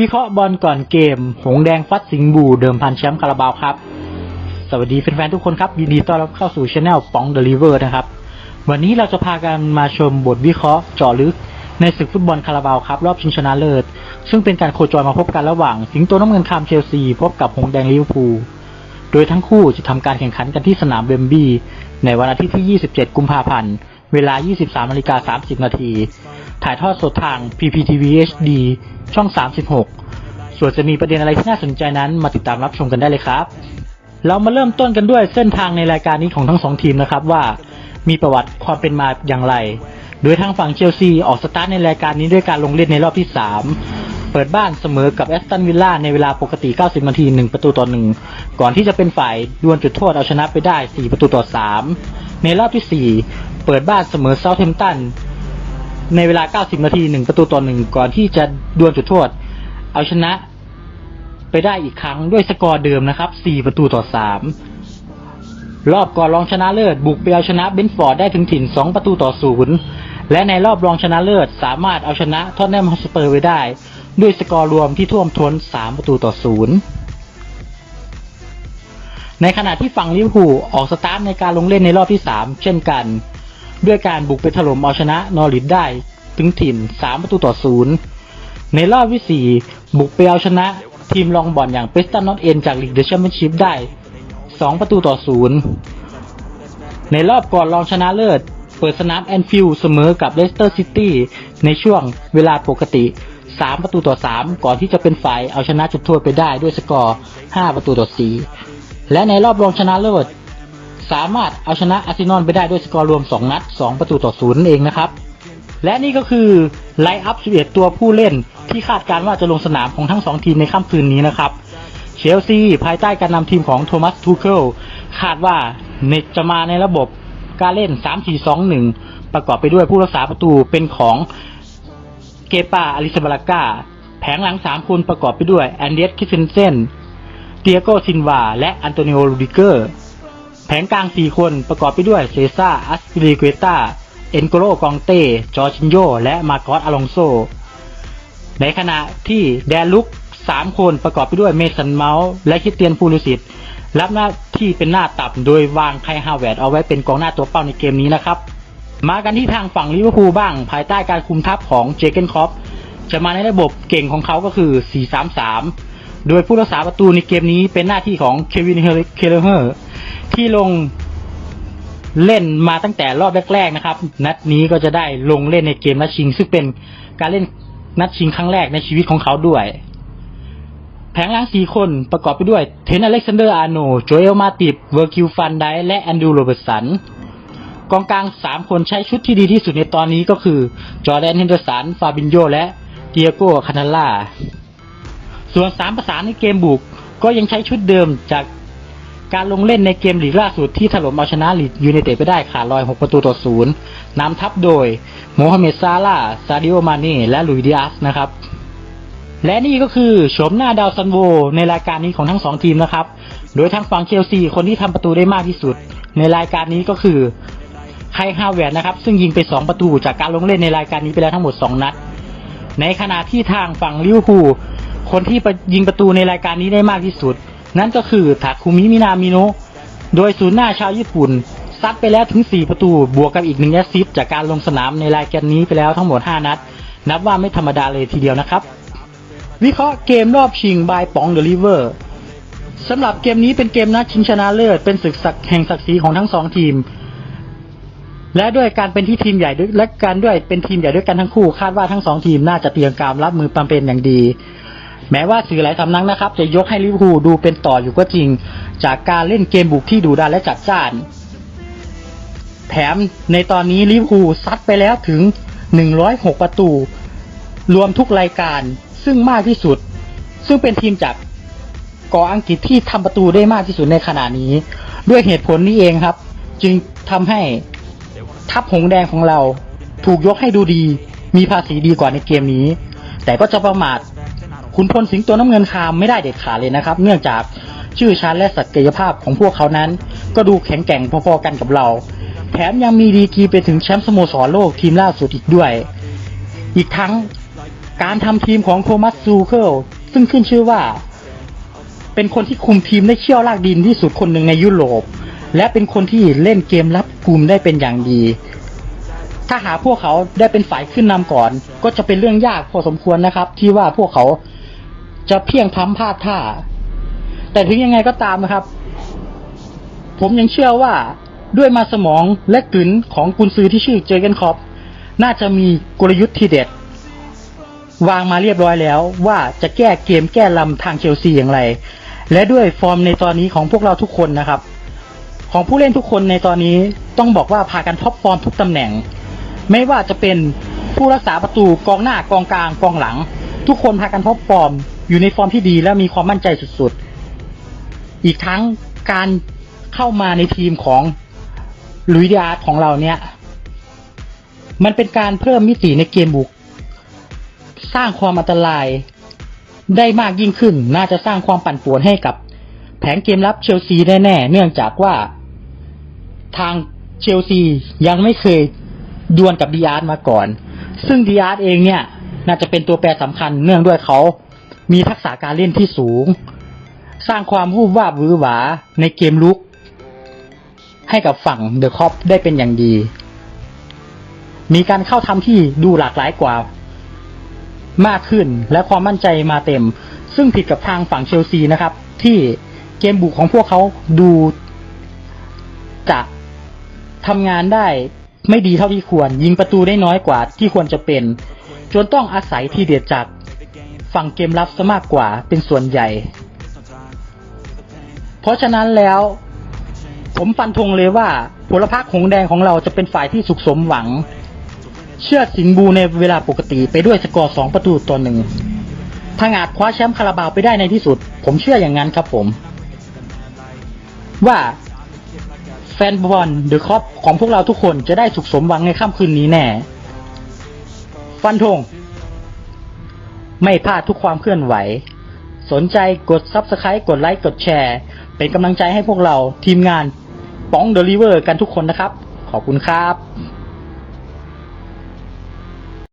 วิเคราะห์บอลก่อนเกม หงแดงฟัดสิงห์บู เดิมพันแชมป์คาราบาวครับ สวัสดีแฟนๆทุกคนครับ ยินดีต้อนรับเข้าสู่ช anel ป๋องเดลิเวอร์นะครับ วันนี้เราจะพากันมาชมบทวิเคราะห์เจาะลึก ในศึกฟุตบอลคาราบาวครับ รอบชิงชนะเลิศ ซึ่งเป็นการโคจรมาพบกันระหว่าง สิงโตน้ำเงินคามเชลซี พบกับหงแดงลิเวอร์พูล โดยทั้งคู่จะทำการแข่งขันกันที่สนามเบมบี้ในวันอาทิตย์ที่ 27 กุมภาพันธ์ เวลา 23นาฬิกา30นาที ถ่ายทอดสดทาง PPTV HD ช่อง 36 ส่วนจะมีประเด็นอะไรที่น่าสนใจนั้นมาติดตามรับชมกันได้เลยครับ เรามาเริ่มต้นกันด้วยเส้นทางในรายการนี้ของทั้งสองทีมนะครับว่า มีประวัติความเป็นมาอย่างไร โดยทางฝั่งเชลซีออกสตาร์ทในรายการนี้ด้วยการลงเล่นในรอบที่ 3 เปิดบ้านเสมอกับแอสตันวิลล่าในเวลาปกติ 90 นาที 1 ประตูต่อ 1 ก่อนที่จะเป็นฝ่ายดวลจุดโทษเอาชนะไปได้ 4 ประตูต่อ 3 ในรอบที่ 4 เปิดบ้านเสมอเซาท์แฮมป์ตัน ในเวลา 90 นาที1ประตูต่อ1ก่อนที่จะดวลจุดโทษ เอาชนะไปได้อีกครั้งด้วยสกอร์เดิมนะครับ 4 ประตูต่อ 3 รอบก่อนรองชนะเลิศ บุกไปเอาชนะเบนฟอร์ดได้ถึงถิ่น 2 ประตูต่อ 0 และในรอบรองชนะเลิศ สามารถเอาชนะท็อตแนมฮอสเปอร์ไว้ได้ ด้วยสกอร์รวมที่ท่วมท้น 3 ประตูต่อ 0 ในขณะที่ฝั่งลิเวอร์พูลออกสตาร์ทในการลงเล่นในรอบที่ 3 เช่นกัน ด้วยการบุกไปถล่มเอาชนะนอริทได้ถึงถิ่น 3 ประตูต่อ0ในรอบที่ 4 บุกไปเอาชนะทีมรองบอลอย่างเปสตันนอตเอ็นจากลีกเดอะแชมเปี้ยนชิพได้ 2 ประตูต่อ0ในรอบก่อนรองชนะเลิศ เปิดสนามแอนฟิลด์เสมอกับเลสเตอร์ซิตี้ในช่วงเวลาปกติ 3 ประตูต่อ 3 ก่อนที่จะเป็นฝ่ายเอาชนะจุดโทษไปได้ด้วยสกอร์ 5 ประตูต่อ 4 และในรอบรองชนะเลิศ สามารถเอาชนะอาร์เซนอลไปได้ด้วยสกอร์รวม 2 นัด 2 ประตูต่อ0นั่นเองนะครับ และนี่ก็คือไลน์อัพ 11 ตัวผู้เล่นที่คาดการณ์ว่าจะลงสนามของทั้ง 2 ทีมในค่ำคืนนี้นะครับ เชลซีภายใต้การนำทีมของโทมัสทูเคิลคาดว่าเนตจะมาในระบบการเล่น 3-4-2-1 ประกอบไปด้วยผู้รักษาประตูเป็นของเกปาอลิซาบาลากาแผงหลัง 3 คนประกอบไปด้วยแอนเดสคิสเซนเซนเตียโกซินวา และอันโตนิโอลูดิเกอร์ แผงกลาง 4 คนประกอบไปด้วยเซซ่าอัสปิริเกตาเอ็นโกโรกองเต้ จอร์จินโย และมาโกอสอลองโซ ในขณะที่แดนลุก 3 คนประกอบไปด้วยเมสันเมาส์และคิเตียนฟูลิสิตรับหน้าที่เป็นหน้าตับโดยวางไคฮาวเวร์ดเอาไว้เป็นกองหน้าตัวเป้าในเกมนี้นะครับ มากันที่ทางฝั่งลิเวอร์พูลบ้าง ภายใต้การคุมทัพของเจเกนคอปจะมาในระบบเก่งของเขาก็คือ 4-3-3 โดยผู้รักษาประตูในเกมนี้เป็นหน้าที่ของเควิน เคเลเฮอร์ ที่ลงเล่นมาตั้งแต่รอบแรกๆนะครับ นัดนี้ก็จะได้ลงเล่นในเกมนัดชิง ซึ่งเป็นการเล่นนัดชิงครั้งแรกในชีวิตของเขาด้วย แผงหลังสี่คนประกอบไปด้วยเทนอเล็กซานเดอร์อาร์โนโจเอลมาติบเวอร์คิวฟันไดและแอนดูโรเบิร์ตสันกองกลางสามคนใช้ชุดที่ดีที่สุดในตอนนี้ก็คือ จอร์แดนเฮนเดอร์สันฟาบินโยและเตียโก้คานาล่าส่วนสามประสานในเกมบุกก็ยังใช้ชุดเดิมจาก การลงเล่นในเกมลีกล่าสุดที่ถล่มเอาชนะลีดยูไนเต็ดไปได้ขาดลอย 6 ประตูต่อศูนย์นำทัพโดยโมฮัมเหม็ดซาลาซาดิโอมาเน่และลุยดิอาสนะครับ และนี่ก็คือโฉมหน้าดาวซันโวในรายการนี้ของทั้งสองทีมนะครับ โดยทางฝั่งเชลซีคนที่ทำประตูได้มากที่สุด ในรายการนี้ก็คือไคฮาเวร์นะครับ ซึ่งยิงไป 2 ประตูจากการลงเล่นในรายการนี้ไปแล้วทั้งหมด 2 นัด ในขณะที่ทางฝั่งลิเวอร์พูลคนที่ยิงประตูในรายการนี้ได้มากที่สุด นั่นก็คือทาคุมิมินามิโนะโดยศูนย์หน้าชาวญี่ปุ่น ซัดไปแล้วถึง 4 ประตูบวกกับอีกหนึ่งแอสซิสจากการลงสนามในรายการนี้ไปแล้วทั้งหมด 5 นัด นับว่าไม่ธรรมดาเลยทีเดียวนะครับ วิเคราะห์เกมรอบชิงบายปองเดลิเวอร์สำหรับเกมนี้เป็นเกมนัดชิงชนะเลิศเป็นศึกศักแห่งศักดิ์ศรีของทั้งสองทีม และด้วยการเป็นที่ทีมใหญ่ด้วยและการด้วยเป็นทีมใหญ่ด้วยกันทั้งคู่ คาดว่าทั้งสองทีมน่าจะเตรียมการรับมือปำเป็นอย่างดี แม้ว่าสื่อหลายสำนักนะครับ จะยกให้ลิเวอร์พูลดูเป็นต่ออยู่ก็จริง จากการเล่นเกมบุกที่ดุดันและจัดจ้าน แถมในตอนนี้ลิเวอร์พูลซัดไปแล้วถึง 106 ประตู รวมทุกรายการซึ่งมากที่สุด ซึ่งเป็นทีมจากกออังกฤษที่ทำประตูได้มากที่สุดในขณะนี้ ด้วยเหตุผลนี้เองครับ จึงทำให้ทัพหงแดงของเราถูกยกให้ดูดี มีภาษีดีกว่าในเกมนี้ แต่ก็จะประมาท ขุนพลสิงตัวน้ำเงินคามไม่ได้เด็ดขาดเลยนะครับ เนื่องจากชื่อชั้นและศักยภาพของพวกเขานั้น ก็ดูแข็งแกร่งพอๆกันกับเรา แถมยังมีดีกีไปถึงแชมป์สโมสรโลกทีมล่าสุดอีกด้วย อีกทั้งการทำทีมของโทมัสซูเคิลซึ่งขึ้นชื่อว่า เป็นคนที่คุมทีมได้เชี่ยวลากดินที่สุดคนหนึ่งในยุโรป และเป็นคนที่เล่นเกมรับกลุ่มได้เป็นอย่างดี ถ้าหาพวกเขาได้เป็นฝ่ายขึ้นนำก่อน ก็จะเป็นเรื่องยากพอสมควรนะครับ ที่ว่าพวกเขา จะเพียงพล้ำพลาดท่า แต่ถึงยังไงก็ตามนะครับ ผมยังเชื่อว่าด้วยมาสมองและกลืนของกุนซือที่ชื่อเจเกนคอปน่าจะมีกลยุทธ์ที่เด็ด วางมาเรียบร้อยแล้วว่าจะแก้เกมแก้ลำทางเชลซีอย่างไร และด้วยฟอร์มในตอนนี้ของพวกเราทุกคนนะครับ ของผู้เล่นทุกคนในตอนนี้ต้องบอกว่าพากันท็อปฟอร์มทุกตำแหน่ง ไม่ว่าจะเป็นผู้รักษาประตูกองหน้ากองกลางกองหลัง ทุกคนพากันท็อปฟอร์ม อยู่ในฟอร์มที่ดีและมีความมั่นใจสุดๆ อีกทั้งการเข้ามาในทีมของลุยดิอาร์ตของเราเนี่ย มันเป็นการเพิ่มมิติในเกมบุก สร้างความอันตรายได้มากยิ่งขึ้น น่าจะสร้างความปั่นป่วนให้กับแผงเกมรับเชลซีแน่ๆ เนื่องจากว่าทางเชลซียังไม่เคยดวลกับดีอาร์ตมาก่อน ซึ่งดีอาร์ตเองเนี่ย น่าจะเป็นตัวแปรสำคัญเนื่องด้วยเขา มีทักษะการเล่นที่สูง สร้างความวูบวาบหวือหวาในเกมลุก ให้กับฝั่งเดอะคอปได้เป็นอย่างดี มีการเข้าทำที่ดูหลากหลายกว่า มากขึ้นและความมั่นใจมาเต็ม ซึ่งผิดกับทางฝั่งเชลซีนะครับ ที่เกมบุกของพวกเขาดูจะทำงานได้ไม่ดีเท่าที่ควร ยิงประตูได้น้อยกว่าที่ควรจะเป็น จนต้องอาศัยทีเด็ดจาก ฝั่งเกมรับซะมากกว่าเป็นส่วนใหญ่ เพราะฉะนั้นแล้ว ผมฟันธงเลยว่าผลพรรคหงแดงของเราจะเป็นฝ่ายที่สุขสมหวัง เชื่อดสิงบูในเวลาปกติไปด้วยสกอร์สองประตูต่อหนึ่งถ้าอาจคว้าแชมป์คาราบาวไปได้ในที่สุด ผมเชื่ออย่างนั้นครับผม ว่าแฟนบอลเดอะคอปของพวกเราทุกคนจะได้สุขสมหวังในค่ำคืนนี้แน่ ฟันธง ไม่พลาดทุกความเคลื่อนไหว สนใจกด Subscribe กดไลค์กดแชร์ เป็นกำลังใจให้พวกเราทีมงานป้องเดลิเวอร์กันทุกคนนะครับ ขอบคุณครับ